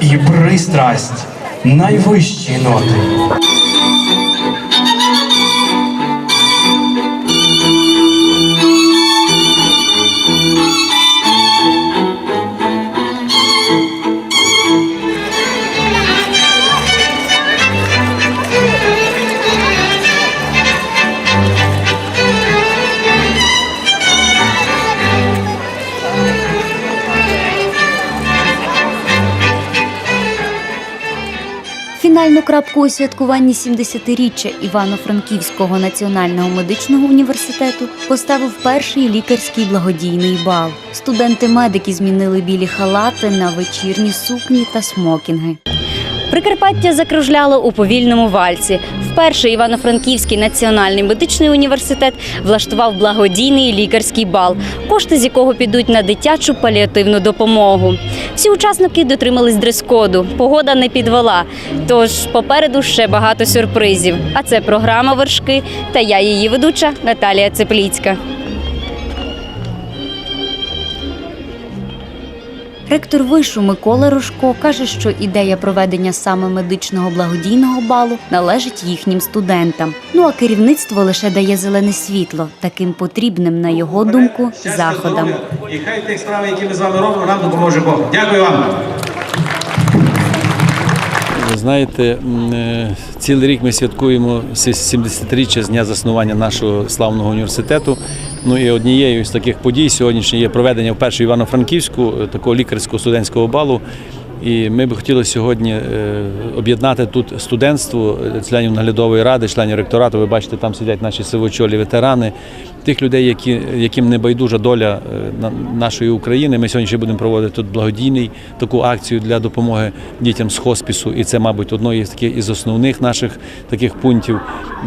і пристрасть найвищі ноти. Фінальну крапку у святкуванні 70-річчя Івано-Франківського національного медичного університету поставив перший лікарський благодійний бал. Студенти-медики змінили білі халати на вечірні сукні та смокінги. Прикарпаття закружляло у повільному вальсі. Вперше Івано-Франківський національний медичний університет влаштував благодійний лікарський бал, кошти з якого підуть на дитячу паліативну допомогу. Всі учасники дотримались дрес-коду. Погода не підвела. Тож попереду ще багато сюрпризів. А це програма Вершки та я її ведуча Наталія Цепліцька. Ректор вишу Микола Рожко каже, що ідея проведення саме медичного благодійного балу належить їхнім студентам. Ну а керівництво лише дає зелене світло таким потрібним, на його думку, заходам. І хай тих справ, які ми з вами робимо, нам допоможе Бог. Дякую вам. Знаєте, е, цілий рік ми святкуємо сі- 70-річчя з дня заснування нашого славного університету. Ну і однією з таких подій сьогоднішньої є проведення вперше Івано-Франківську е, такого лікарського студентського балу. І ми б хотіли сьогодні е, об'єднати тут студентство, членів наглядової ради, членів ректорату. Ви бачите, там сидять наші сивочолі ветерани, тих людей, які, яким не байдужа доля е, нашої України. Ми сьогодні ще будемо проводити тут благодійний таку акцію для допомоги дітям з хоспісу. І це, мабуть, одної з таких із основних наших таких пунктів.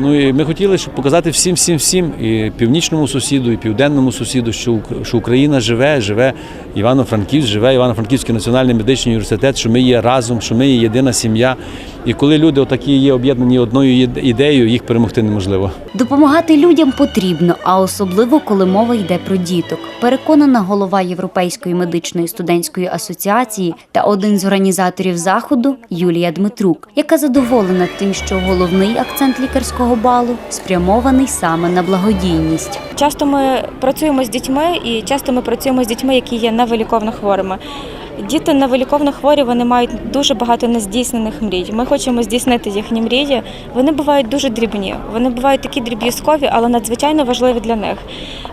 Ну і ми хотіли, щоб показати всім, всім, всім, і північному сусіду, і південному сусіду, що, що Україна живе, живе Івано-Франківськ, живе Івано-Франківський національний медичний університет, що ми є разом, що ми є єдина сім'я. І коли люди отакі є об'єднані одною ідеєю, їх перемогти неможливо. Допомагати людям потрібно, а особливо коли мова йде про діток. Переконана голова Європейської медичної студентської асоціації та один з організаторів заходу Юлія Дмитрук, яка задоволена тим, що головний акцент лікарського балу спрямований саме на благодійність. Часто ми працюємо з дітьми, і часто ми працюємо з дітьми, які є невиліковно хворими. Діти невиліковно хворі, вони мають дуже багато нездійснених мрій. Ми хочемо здійснити їхні мрії. Вони бувають дуже дрібні. Вони бувають такі дріб'язкові, але надзвичайно важливі для них.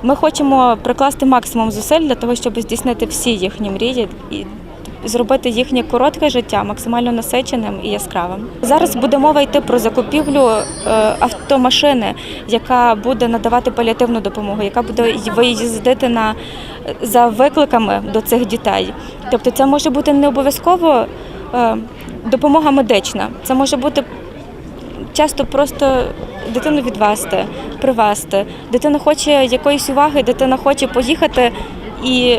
Ми хочемо прикласти максимум зусиль для того, щоб здійснити всі їхні мрії зробити їхнє коротке життя максимально насиченим і яскравим. Зараз буде мова йти про закупівлю е, автомашини, яка буде надавати паліативну допомогу, яка буде виїздити на за викликами до цих дітей. Тобто, це може бути не обов'язково е, допомога медична, це може бути часто просто дитину відвести, привезти. Дитина хоче якоїсь уваги, дитина хоче поїхати і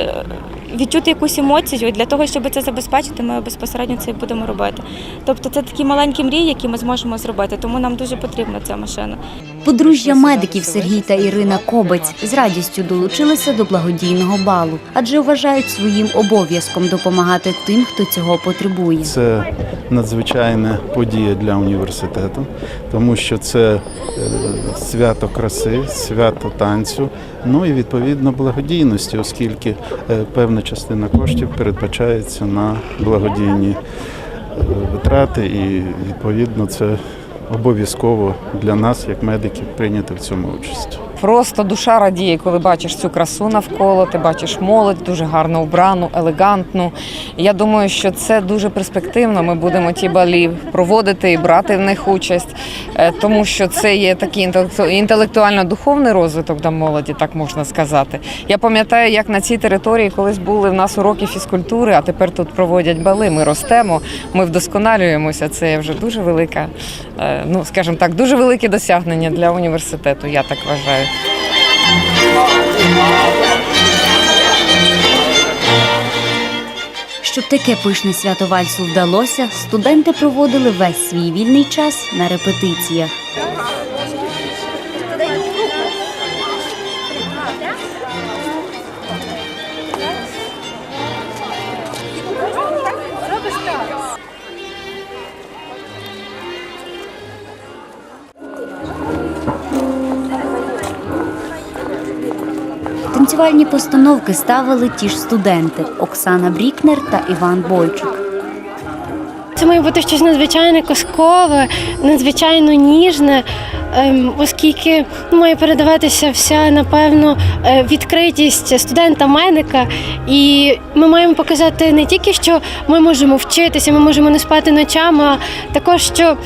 відчути якусь емоцію. І Для того, щоб це забезпечити, ми безпосередньо це і будемо робити. Тобто це такі маленькі мрії, які ми зможемо зробити, тому нам дуже потрібна ця машина. Подружжя медиків Сергій та Ірина Кобець з радістю долучилися до благодійного балу, адже вважають своїм обов'язком допомагати тим, хто цього потребує. Це надзвичайна подія для університету, тому що це е, свято краси, свято танцю, ну і відповідно благодійності, оскільки е, певна частина коштів передбачається на благодійні е, витрати, і відповідно це обов'язково для нас, як медиків, прийняти в цьому участь. Просто душа радіє, коли бачиш цю красу навколо, ти бачиш молодь дуже гарно вбрану, елегантну. Я думаю, що це дуже перспективно. Ми будемо ті балі проводити і брати в них участь, е, тому що це є такий інтелекту- інтелектуально-духовний розвиток для молоді, так можна сказати. Я пам'ятаю, як на цій території колись були в нас уроки фізкультури, а тепер тут проводять бали. Ми ростемо, ми вдосконалюємося. Це вже дуже велика, е, ну скажімо так, дуже велике досягнення для університету. Я так вважаю. Щоб таке пишне свято вальсу вдалося, студенти проводили весь свій вільний час на репетиціях. Танцювальні постановки ставили ті ж студенти Оксана Брікнер та Іван Бойчук. Це має бути щось надзвичайне казкове, надзвичайно ніжне, ем, оскільки має передаватися вся, напевно, е, відкритість студента-медика. І ми маємо показати не тільки, що ми можемо вчитися, ми можемо не спати ночами, а також що.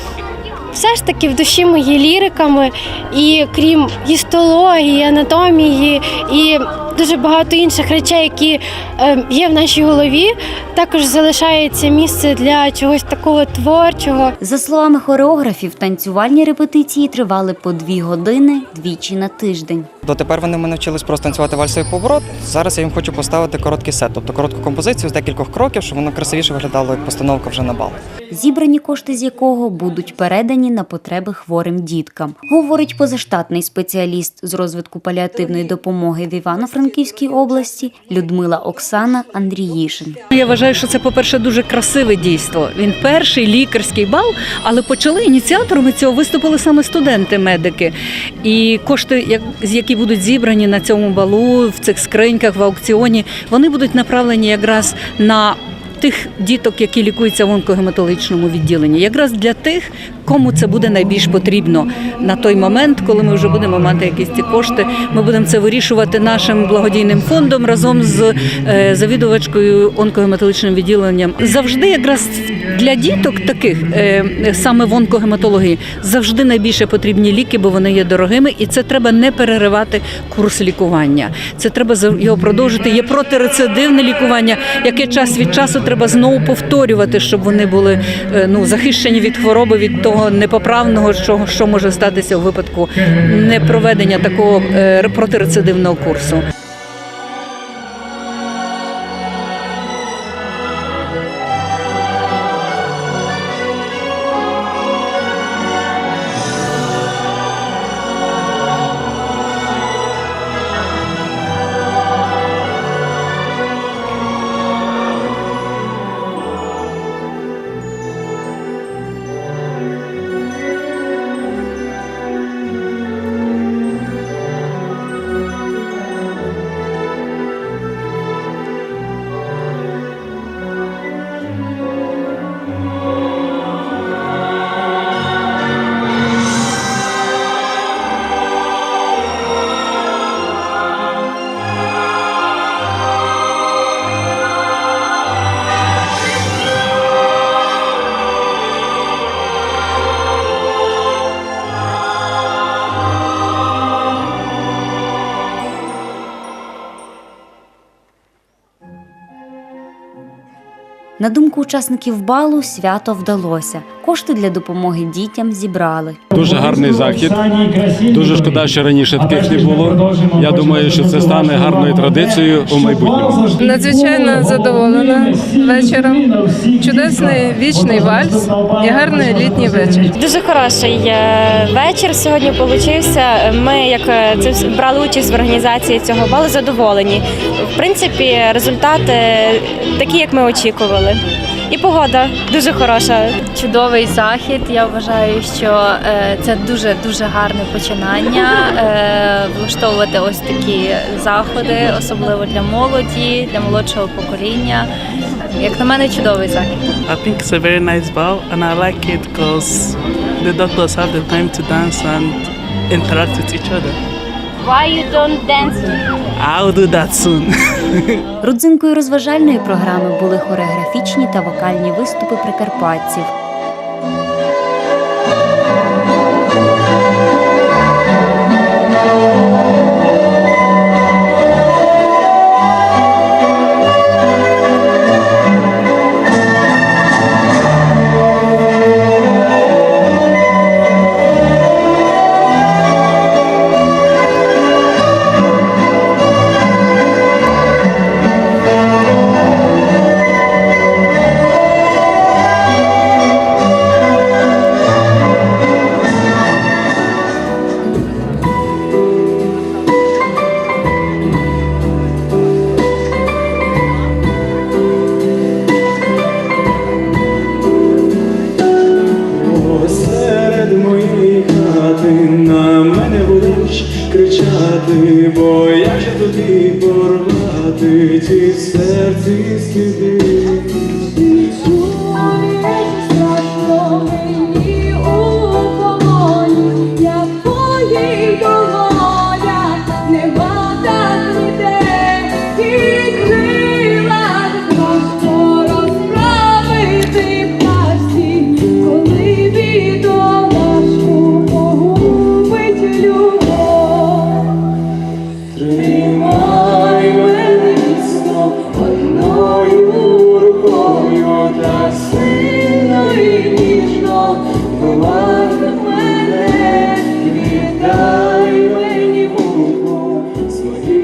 Все ж таки в душі ми є ліриками, і крім гістології, анатомії і дуже багато інших речей, які е, є в нашій голові, також залишається місце для чогось такого творчого. За словами хореографів, танцювальні репетиції тривали по дві години двічі на тиждень. Дотепер вони мене навчились просто танцювати вальсовий поворот. Зараз я їм хочу поставити короткий сет, тобто коротку композицію з декількох кроків, щоб воно красивіше виглядало як постановка вже на бал. зібрані кошти з якого будуть передані на потреби хворим діткам, говорить позаштатний спеціаліст з розвитку паліативної допомоги в Івано-Франківській області Людмила Оксана Андріїшин. Я вважаю, що це, по-перше, дуже красиве дійство. Він перший лікарський бал, але почали ініціаторами цього виступили саме студенти-медики. І кошти, які будуть зібрані на цьому балу, в цих скриньках, в аукціоні, вони будуть направлені якраз на. Тих діток, які лікуються в онкогематологічному відділенні, якраз для тих, кому це буде найбільш потрібно на той момент, коли ми вже будемо мати якісь ці кошти. Ми будемо це вирішувати нашим благодійним фондом разом з е, завідувачкою онкогематологічним відділенням. Завжди якраз для діток таких е, саме в онкогематології завжди найбільше потрібні ліки, бо вони є дорогими, і це треба не переривати курс лікування. Це треба його продовжити. Є протирецидивне лікування, яке час від часу треба знову повторювати, щоб вони були е, ну захищені від хвороби, від того непоправного, що, що може статися у випадку непроведення такого е, протирецидивного курсу. На думку учасників балу, свято вдалося. Кошти для допомоги дітям зібрали. Дуже гарний захід. Дуже шкода, що раніше таких не було. Я думаю, що це стане гарною традицією у майбутньому. Надзвичайно задоволена вечором. Чудесний вічний вальс і гарний літній вечір. Дуже хороший е, вечір сьогодні получився. Ми, як е, це брали участь в організації цього балу, задоволені. В принципі, результати такі, як ми очікували. І погода дуже хороша. чудовий захід. Я вважаю, що е, це дуже дуже гарне починання е, влаштовувати ось такі заходи, особливо для молоді, для молодшого покоління. Як на мене, чудовий захід. I think it's a very nice ball and I like it because the doctors have the time to dance and interact with each other. Why you don't dance? I'll do. Родзинкою розважальної програми були хореографічні та вокальні виступи прикарпатців.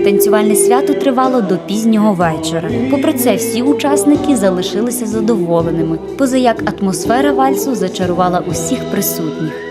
Танцювальне свято тривало до пізнього вечора. Попри це, всі учасники залишилися задоволеними, поза як атмосфера вальсу зачарувала усіх присутніх.